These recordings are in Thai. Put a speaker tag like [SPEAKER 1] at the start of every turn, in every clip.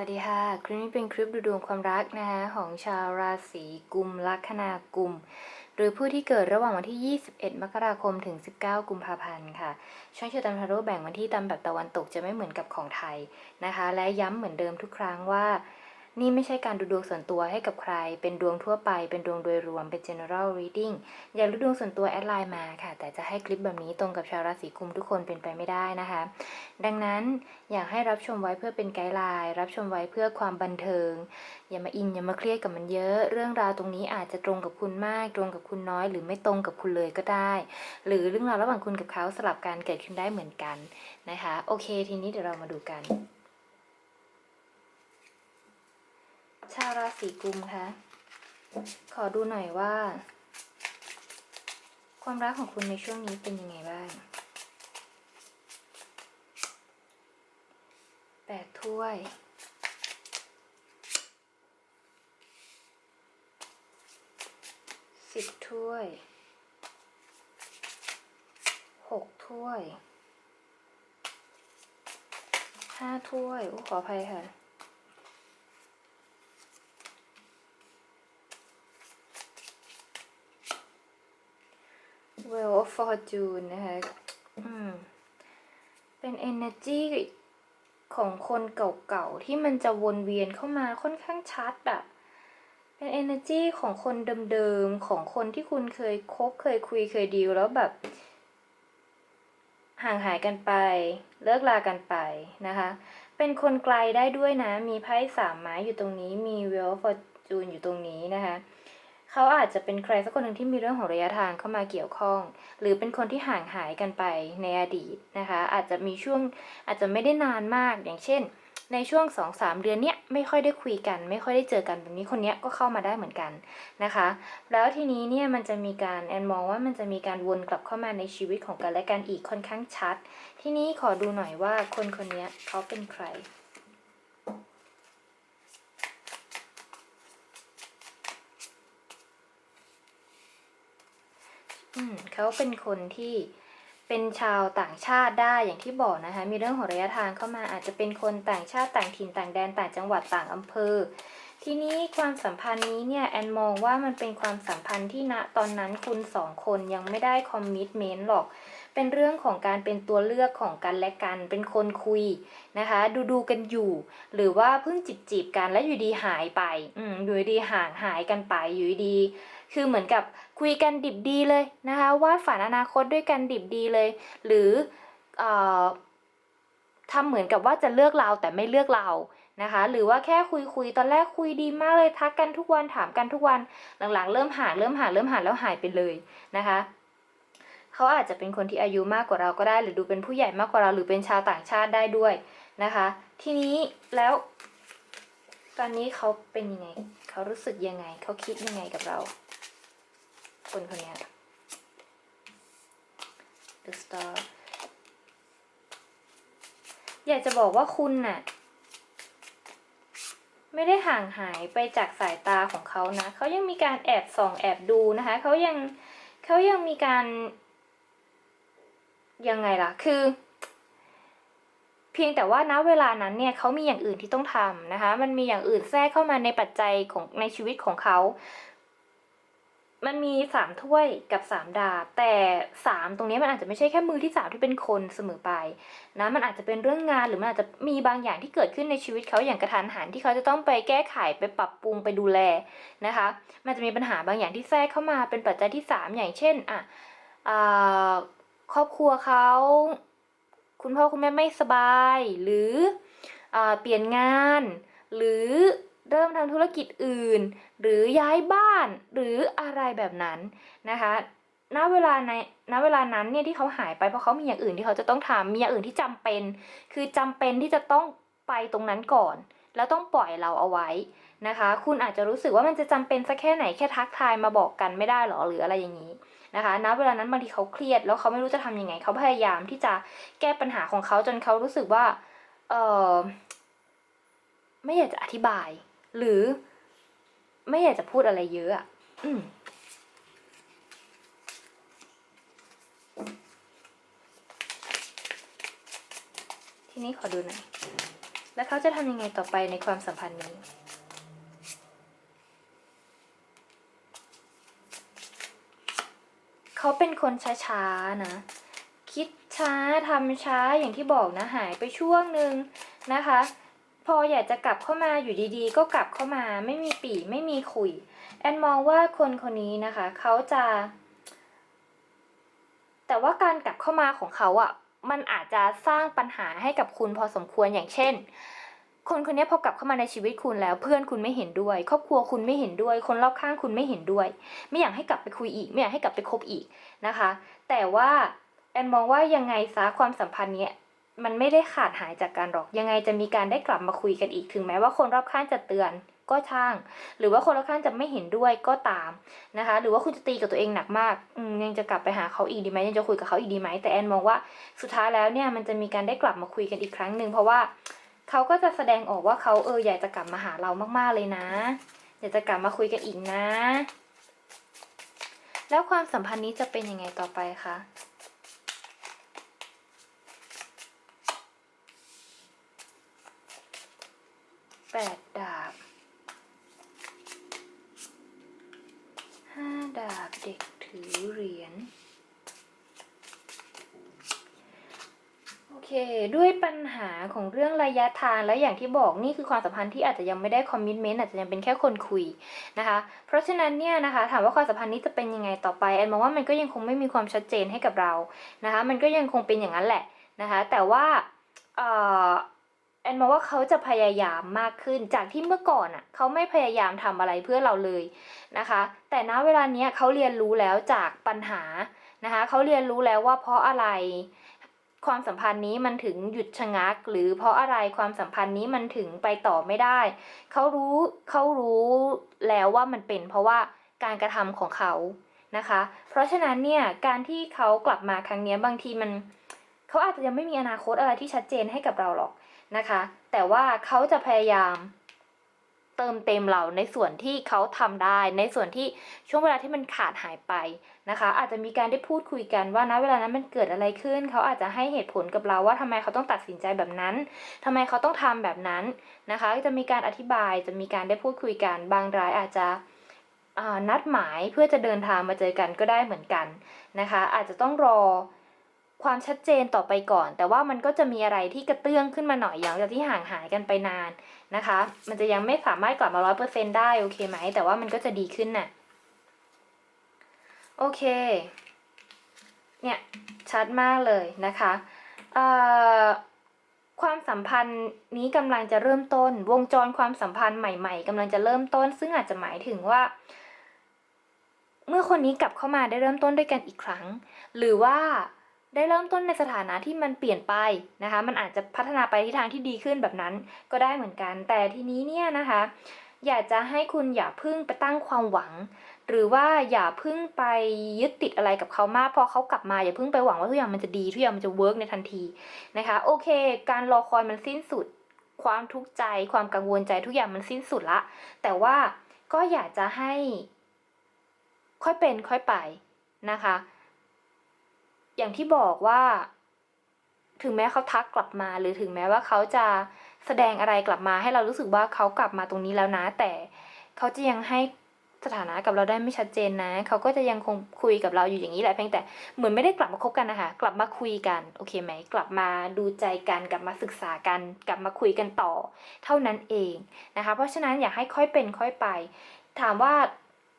[SPEAKER 1] วัสดีค่ะ คลิปนี้เป็นคลิปดูดวงความรักนะคะของชาวราศีกุมลัคนากุม หรือผู้ที่เกิดระหว่างวันที่ 21 มกราคมถึง 19 กุมภาพันธ์ค่ะ ช่องเชิญตามทาโร่แบ่งวันที่ตามแบบตะวันตกจะไม่เหมือนกับของไทยนะคะ และย้ำเหมือนเดิมทุกครั้งว่า นี่ไม่ใช่การดูดวงส่วนตัวให้กับใคร เป็นดวงทั่วไป เป็นดวงโดยรวม เป็น general reading อยากรู้ดวงส่วนตัวแอดไลน์มาค่ะ แต่จะให้คลิปแบบนี้ตรงกับชาวราศีกุมทุกคนเป็นไปไม่ได้นะคะ ดังนั้นอยากให้รับชมไว้เพื่อเป็นไกด์ไลน์ รับชมไว้เพื่อความบันเทิง อย่ามาอินอย่ามาเครียดกับมันเยอะ เรื่องราวตรงนี้อาจจะตรงกับคุณมาก ตรงกับคุณน้อย หรือไม่ตรงกับคุณเลยก็ได้ หรือเรื่องราวระหว่างคุณกับเขาสลับกันเกิดขึ้นได้เหมือนกันนะคะ โอเค ทีนี้เดี๋ยวเรามาดูกัน ชาวราศีกุมคะขอดูหน่อยว่า ความรักของคุณในช่วงนี้เป็นยังไงบ้างแปดถ้วยสิบถ้วยหกถ้วยห้าถ้วยอขออภัยค่ะ Well of Fortune นะคะอืมเป็น energy ของคนเก่าๆ ที่มันจะวนเวียนเข้ามาค่อนข้างชัดอะเป็น energy ของคนเดิมๆ ของคนที่คุณเคยคบเคยคุยเคยดีลแล้วแบบ ห่างหายกันไป เลิกลากันไปนะคะ เป็นคนไกลได้ด้วยนะ มีไพ่สามไม้อยู่ตรงนี้ มี Wheel of Fortune อยู่ตรงนี้นะคะ เขาอาจจะเป็นใครสักคนหนึ่งที่มีเรื่องของระยะทางเข้ามาเกี่ยวข้อง หรือเป็นคนที่ห่างหายกันไปในอดีตนะคะ อาจจะมีช่วงอาจจะไม่ได้นานมากอย่างเช่น ในช่วง 2-3 เดือนเนี้ยไม่ค่อยได้คุยกัน ไม่ค่อยได้เจอกันแบบนี้คนเนี้ยก็เข้ามาได้เหมือนกันนะคะ แล้วทีนี้เนี่ยมันจะมีการแอนมองว่ามันจะมีการวนกลับเข้ามาในชีวิตของกันและกันอีกค่อนข้างชัด ทีนี้ขอดูหน่อยว่าคนคนเนี้ยเขาเป็นใคร เขาเป็นคนที่เป็นชาวต่างชาติได้อย่างที่บอกนะคะ มีเรื่องของระยะทางเข้ามาอาจจะเป็นคนต่างชาติต่างถิ่นต่างแดนต่างจังหวัดต่างอำเภอ ทีนี้ความสัมพันธ์นี้เนี่ยแอนมองว่ามันเป็นความสัมพันธ์ที่ณตอนนั้นคุณสองคนยังไม่ได้คอมมิชเมนต์หรอกเป็นเรื่องของการเป็นตัวเลือกของกันและกัน เป็นคนคุยนะคะ ดูดูกันอยู่ หรือว่าเพิ่งจีบจีบกันแล้วอยู่ดีหายไป อืมอยู่ดีห่างหายกันไป อยู่ดี คือเหมือนกับคุยกันดิบดีเลยนะคะวาดฝันอนาคตด้วยกันดิบดีเลย หรืออทำเหมือนกับว่าจะเลือกเราแต่ไม่เลือกเรานะคะ หรือว่าแค่คุยคุยตอนแรกคุยดีมากเลยทักกันทุกวันถามกันทุกวันหลังๆ เริ่มห่างเริ่มห่างเริ่มห่างแล้วหายไปเลยนะคะเขาอาจจะเป็นคนที่อายุมากกว่าเราก็ได้ หรือดูเป็นผู้ใหญ่มากกว่าเราหรือเป็นชาวต่างชาติได้ด้วยนะคะ ทีนี้แล้ว ตอนนี้เขาเป็นยังไง เขารู้สึกยังไง เขาคิดยังไงกับเรา คนคนนี้ The Star อยากจะบอกว่าคุณน่ะ ไม่ได้ห่างหายไปจากสายตาของเขานะ เขายังมีการแอบส่องแอบดูนะคะ เขายังเขายังมีการยังไงล่ะ คือ เพียงแต่ว่าณเวลานั้นเนี่ยเขามีอย่างอื่นที่ต้องทำนะคะ มันมีอย่างอื่นแทรกเข้ามาในปัจจัยของในชีวิตของเขา มันมีสามถ้วยกับสามดาบ แต่สามตรงนี้มันอาจจะไม่ใช่แค่มือที่สามที่เป็นคนเสมอไปนะมันอาจจะเป็นเรื่องงานหรือมันอาจจะมีบางอย่างที่เกิดขึ้นในชีวิตเขาอย่างกระทันหันที่เขาจะต้องไปแก้ไขไปปรับปรุงไปดูแลนะคะ มันจะมีปัญหาบางอย่างที่แทรกเข้ามาเป็นปัจจัยที่สามอย่างเช่นอะอ่าครอบครัวเขาคุณพ่อคุณแม่ไม่สบาย หรืออเปลี่ยนงาน หรือ เริ่มทำธุรกิจอื่น หรือย้ายบ้านหรืออะไรแบบนั้นนะคะณเวลาในณเวลานั้นเนี่ยที่เขาหายไปเพราะเขามีอย่างอื่นที่เขาจะต้องทำมีอย่างอื่นที่จำเป็น คือจำเป็นที่จะต้องไปตรงนั้นก่อน แล้วต้องปล่อยเราเอาไว้นะคะ คุณอาจจะรู้สึกว่ามันจะจำเป็นสักแค่ไหนแค่ทักทายมาบอกกันไม่ได้หรอหรืออะไรอย่างนี้นะคะณเวลานั้นบางทีเขาเครียดแล้วเขาไม่รู้จะทำยังไงเขาพยายามที่จะแก้ปัญหาของเขาจนเขารู้สึกว่าเออไม่อยากจะอธิบาย หรือไม่อยากจะพูดอะไรเยอะอืมทีนี้ขอดูหน่อย แล้วเขาจะทำยังไงต่อไปในความสัมพันธ์นี้ เขาเป็นคนช้าๆนะ คิดช้าทำช้าอย่างที่บอกนะหายไปช่วงหนึ่งนะคะ พออยากจะกลับเข้ามาอยู่ดีๆ ก็กลับเข้ามาไม่มีปีไม่มีคุย แอนมองว่าคนคนนี้นะคะเขาจะ แต่ว่าการกลับเข้ามาของเขาอะ่ะมันอาจจะสร้างปัญหาให้กับคุณพอสมควรอย่างเช่น คนคนนี้พอกลับเข้ามาในชีวิตคุณแล้ว เพื่อนคุณไม่เห็นด้วย ครอบครัวคุณไม่เห็นด้วย คนรอบข้างคุณไม่เห็นด้วย ไม่อยากให้กลับไปคุยอีก ไม่อยากให้กลับไปคบอีกนะคะ แต่ว่าแอนมองว่ายังไงซะความสัมพันธ์เนี้ย มันไม่ได้ขาดหายจากการหรอก ยังไงจะมีการได้กลับมาคุยกันอีกถึงแม้ว่าคนรอบข้างจะเตือนก็ช่าง หรือว่าคนรอบข้างจะไม่เห็นด้วยก็ตามนะคะ หรือว่าคุณจะตีกับตัวเองหนักมากยังจะกลับไปหาเขาอีกดีไหมยังจะคุยกับเขาอีกดีไหมแต่แอนมองว่าสุดท้ายแล้วเนี่ยมันจะมีการได้กลับมาคุยกันอีกครั้งหนึ่งเพราะว่าเขาก็จะแสดงออกว่าเขาเอออยากจะกลับมาหาเรามากๆเลยนะ อยากจะกลับมาคุยกันอีกนะ แล้วความสัมพันธ์นี้จะเป็นยังไงต่อไปคะ แปดดาบห้าดาบเด็กถือเหรียญโอเค ด้วยปัญหาของเรื่องระยะทางและอย่างที่บอกนี่คือความสัมพันธ์ที่อาจจะยังไม่ได้คอมมิชเมนต์อาจจะยังเป็นแค่คนคุยนะคะ เพราะฉะนั้นเนี่ยนะคะถามว่าความสัมพันธ์นี้จะเป็นยังไงต่อไปแอนมองว่ามันก็ยังคงไม่มีความชัดเจนให้กับเรานะคะ มันก็ยังคงเป็นอย่างนั้นแหละนะคะ แต่ว่าเอ่อ แอนมองว่าเขาจะพยายามมากขึ้นจากที่เมื่อก่อนอะเขาไม่พยายามทำอะไรเพื่อเราเลยนะคะ แต่ณเวลาเนี้ยเขาเรียนรู้แล้วจากปัญหานะคะเขาเรียนรู้แล้วว่าเพราะอะไรความสัมพันธ์นี้มันถึงหยุดชะงัก หรือเพราะอะไรความสัมพันธ์นี้มันถึงไปต่อไม่ได้ เขารู้เขารู้แล้วว่ามันเป็นเพราะว่าการกระทำของเขานะคะ เพราะฉะนั้นเนี่ยการที่เขากลับมาครั้งนี้บางทีมัน เขาอาจจะยังไม่มีอนาคตอะไรที่ชัดเจนให้กับเราหรอก นะคะ แต่ว่าเขาจะพยายามเติมเต็มเราในส่วนที่เขาทำได้ ในส่วนที่ช่วงเวลาที่มันขาดหายไปนะคะ อาจจะมีการได้พูดคุยกันว่านะเวลานั้นมันเกิดอะไรขึ้น เขาอาจจะให้เหตุผลกับเราว่าทำไมเขาต้องตัดสินใจแบบนั้นทำไมเขาต้องทำแบบนั้นนะคะจะมีการอธิบายจะมีการได้พูดคุยกันบางรายอาจจะนัดหมายเพื่อจะเดินทางมาเจอกันก็ได้เหมือนกันนะคะ อาจจะต้องรอ ความชัดเจนต่อไปก่อน แต่ว่ามันก็จะมีอะไรที่กระเตื้องขึ้นมาหน่อยอย่างจากที่ห่างหายกันไปนานนะคะ มันจะยังไม่สามารถกลับมาร้อยเปอร์เซ็นได้โอเคไหม แต่ว่ามันก็จะดีขึ้นน่ะโอเค เนี่ย ชัดมากเลยนะคะความสัมพันธ์นี้กำลังจะเริ่มต้น วงจรความสัมพันธ์ใหม่ๆกำลังจะเริ่มต้น ซึ่งอาจจะหมายถึงว่า เมื่อคนนี้กลับเข้ามาได้เริ่มต้นด้วยกันอีกครั้ง หรือว่า ได้เริ่มต้นในสถานะที่มันเปลี่ยนไปนะคะ มันอาจจะพัฒนาไปที่ทางที่ดีขึ้นแบบนั้นก็ได้เหมือนกัน แต่ทีนี้เนี่ยนะคะ อยากจะให้คุณอย่าพึ่งไปตั้งความหวัง หรือว่าอย่าพึ่งไปยึดติดอะไรกับเขามาก พอเขากลับมาอย่าพึ่งไปหวังว่าทุกอย่างมันจะดีทุกอย่างมันจะเวิร์กในทันทีนะคะ โอเค การรอคอยมันสิ้นสุด ความทุกข์ใจ ความกังวลใจทุกอย่างมันสิ้นสุดละ แต่ว่าก็อยากจะให้ ค่อยเป็นค่อยไปนะคะ อย่างที่บอกว่า ถึงแม้เขาทักกลับมา หรือถึงแม้ว่าเขาจะแสดงอะไรกลับมาให้เรารู้สึกว่าเขากลับมาตรงนี้แล้วนะ แต่เขาจะยังให้สถานะกับเราได้ไม่ชัดเจนนะ เขาก็จะยังคงคุยกับเราอยู่อย่างนี้แหละเพียงแต่เหมือนไม่ได้กลับมาคบกันนะคะกลับมาคุยกันโอเคไหมกลับมาดูใจกันกลับมาศึกษากัน กลับมาคุยกันต่อ เท่านั้นเองนะคะ เพราะฉะนั้นอยากให้ค่อยเป็นค่อยไป ถามว่า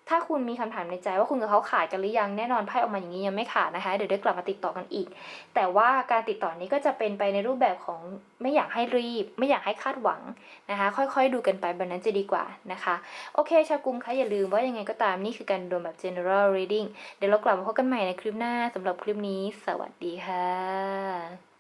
[SPEAKER 1] ถ้าคุณมีคำถามในใจว่าคุณกับเขาขาดกันหรือยังแน่นอนไพ่ออกมาอย่างนี้ยังไม่ขาดนะคะ เดี๋ยวได้กลับมาติดต่อกันอีก แต่ว่าการติดต่อนี้ก็จะเป็นไปในรูปแบบของไม่อยากให้รีบ ไม่อยากให้คาดหวังนะคะ ค่อยๆดูกันไปแบบนั้นจะดีกว่านะคะ โอเค ชาวกรุงคะอย่าลืมว่ายังไงก็ตามนี่คือการดูแบบ general reading เดี๋ยวเรากลับมาพบกันใหม่ในคลิปหน้าสำหรับคลิปนี้ สวัสดีค่ะ